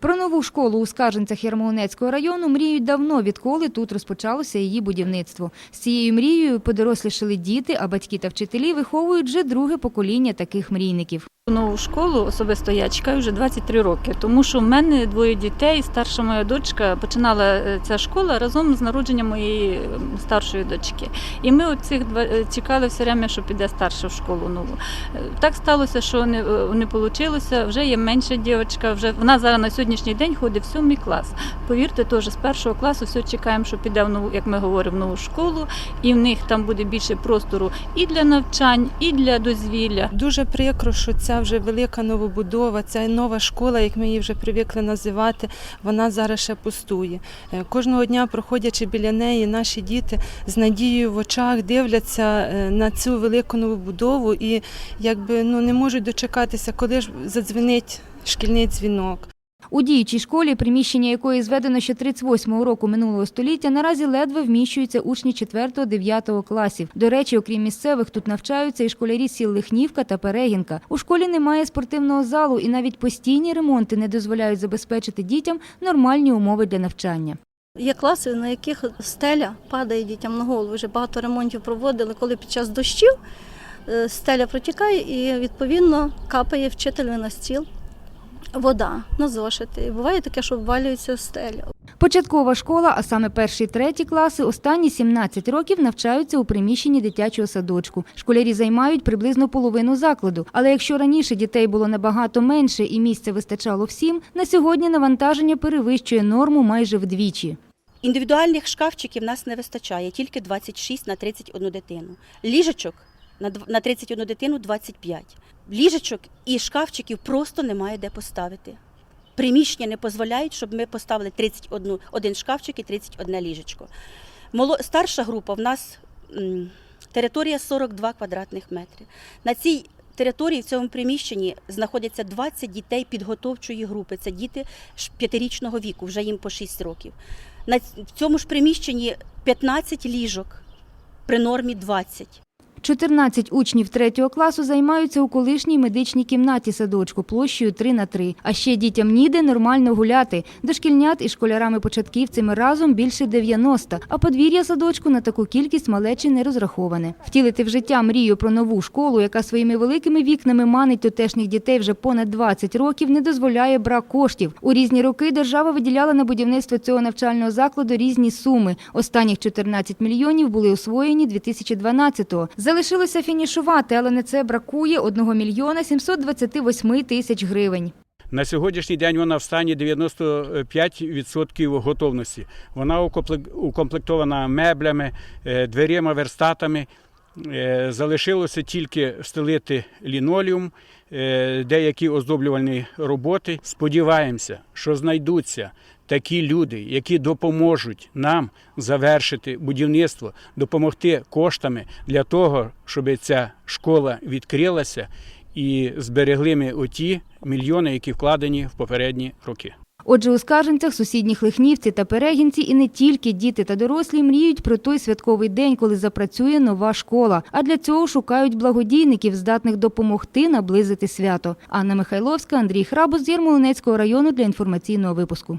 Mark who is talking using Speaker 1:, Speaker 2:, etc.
Speaker 1: Про нову школу у Скарженцях Ярмолинецького району мріють давно, відколи тут розпочалося її будівництво. З цією мрією подорослішали діти, а батьки та вчителі виховують вже друге покоління таких мрійників.
Speaker 2: Нову школу особисто я чекаю вже 23 роки, тому що в мене двоє дітей. Старша моя дочка починала е, ця школа разом з народженням моєї е, старшої дочки. І ми цих е, чекали все время, що піде старша в школу нову. Так сталося, що не, не вийшло. Вже є менша дівчинка. Вже вона зараз на сьогоднішній день ходить в сьомий клас. Повірте, теж з першого класу все чекаємо, що піде в нову, як ми говоримо, в нову школу, і в них там буде більше простору і для навчань, і для дозвілля.
Speaker 3: Дуже прикро, що ця вже велика новобудова, ця нова школа, як ми її вже привикли називати, вона зараз ще пустує. Е, Кожного дня, проходячи біля неї, наші діти з надією в очах дивляться е, на цю велику новобудову і якби ну не можуть дочекатися, коли ж задзвенить шкільний дзвінок.
Speaker 1: У діючій школі, приміщення якої зведено ще 38-го року минулого століття, наразі ледве вміщуються учні 4-9 класів. До речі, окрім місцевих, тут навчаються і школярі сіл Лихнівка та Перегінка. У школі немає спортивного залу, і навіть постійні ремонти не дозволяють забезпечити дітям нормальні умови для навчання.
Speaker 4: Є класи, на яких стеля падає дітям на голову. Вже багато ремонтів проводили, коли під час дощів е, стеля протікає і відповідно капає вчителю на стіл вода на зошити. Буває таке, що обвалюється стеля.
Speaker 1: Початкова школа, а саме перші треті класи, останні 17 років навчаються у приміщенні дитячого садочку. Школярі займають приблизно половину закладу. Але якщо раніше дітей було набагато менше і місця вистачало всім, на сьогодні навантаження перевищує норму майже вдвічі.
Speaker 5: Індивідуальних шкафчиків нас не вистачає, тільки 26 на 31 дитину. Ліжечок на дв- на 31 дитину 25. Ліжечок і шкафчиків просто немає де поставити. Приміщення не дозволяють, щоб ми поставили 31 один шкафчик і 31 ліжечко. Старша група в нас територія 42 квадратних метри. На цій території в цьому приміщенні знаходяться 20 дітей підготовчої групи. Це діти п'ятирічного віку, вже їм по 6 років. На в цьому ж приміщенні 15 ліжок при нормі 20.
Speaker 1: 14 учнів третього класу займаються у колишній медичній кімнаті садочку площею 3 на 3. А ще дітям ніде нормально гуляти. Дошкільнят і школярами-початківцями разом більше 90, а подвір'я садочку на таку кількість малечі не розраховане. Втілити в життя мрію про нову школу, яка своїми великими вікнами манить тутешніх дітей вже понад 20 років, не дозволяє брак коштів. У різні роки держава виділяла на будівництво цього навчального закладу різні суми. Останніх 14 мільйонів були освоєні 2012-го. Залишилося фінішувати, але на це бракує 1 мільйона 728 тисяч гривень.
Speaker 6: На сьогоднішній день вона в стані 95% готовності. Вона укомплектована меблями, е, дверима, верстатами. Е, Залишилося тільки встелити лінолеум, е, деякі оздоблювальні роботи. Сподіваємося, що знайдуться такі люди, які допоможуть нам завершити будівництво, допомогти коштами для того, щоб ця школа відкрилася і зберегли ми оті мільйони, які вкладені в попередні роки.
Speaker 1: Отже, у Скарженцях, сусідніх Лихнівці та Перегінці і не тільки діти та дорослі мріють про той святковий день, коли запрацює нова школа. А для цього шукають благодійників, здатних допомогти наблизити свято. Анна Михайловська, Андрій Храбус з Ярмолинецького району для інформаційного випуску.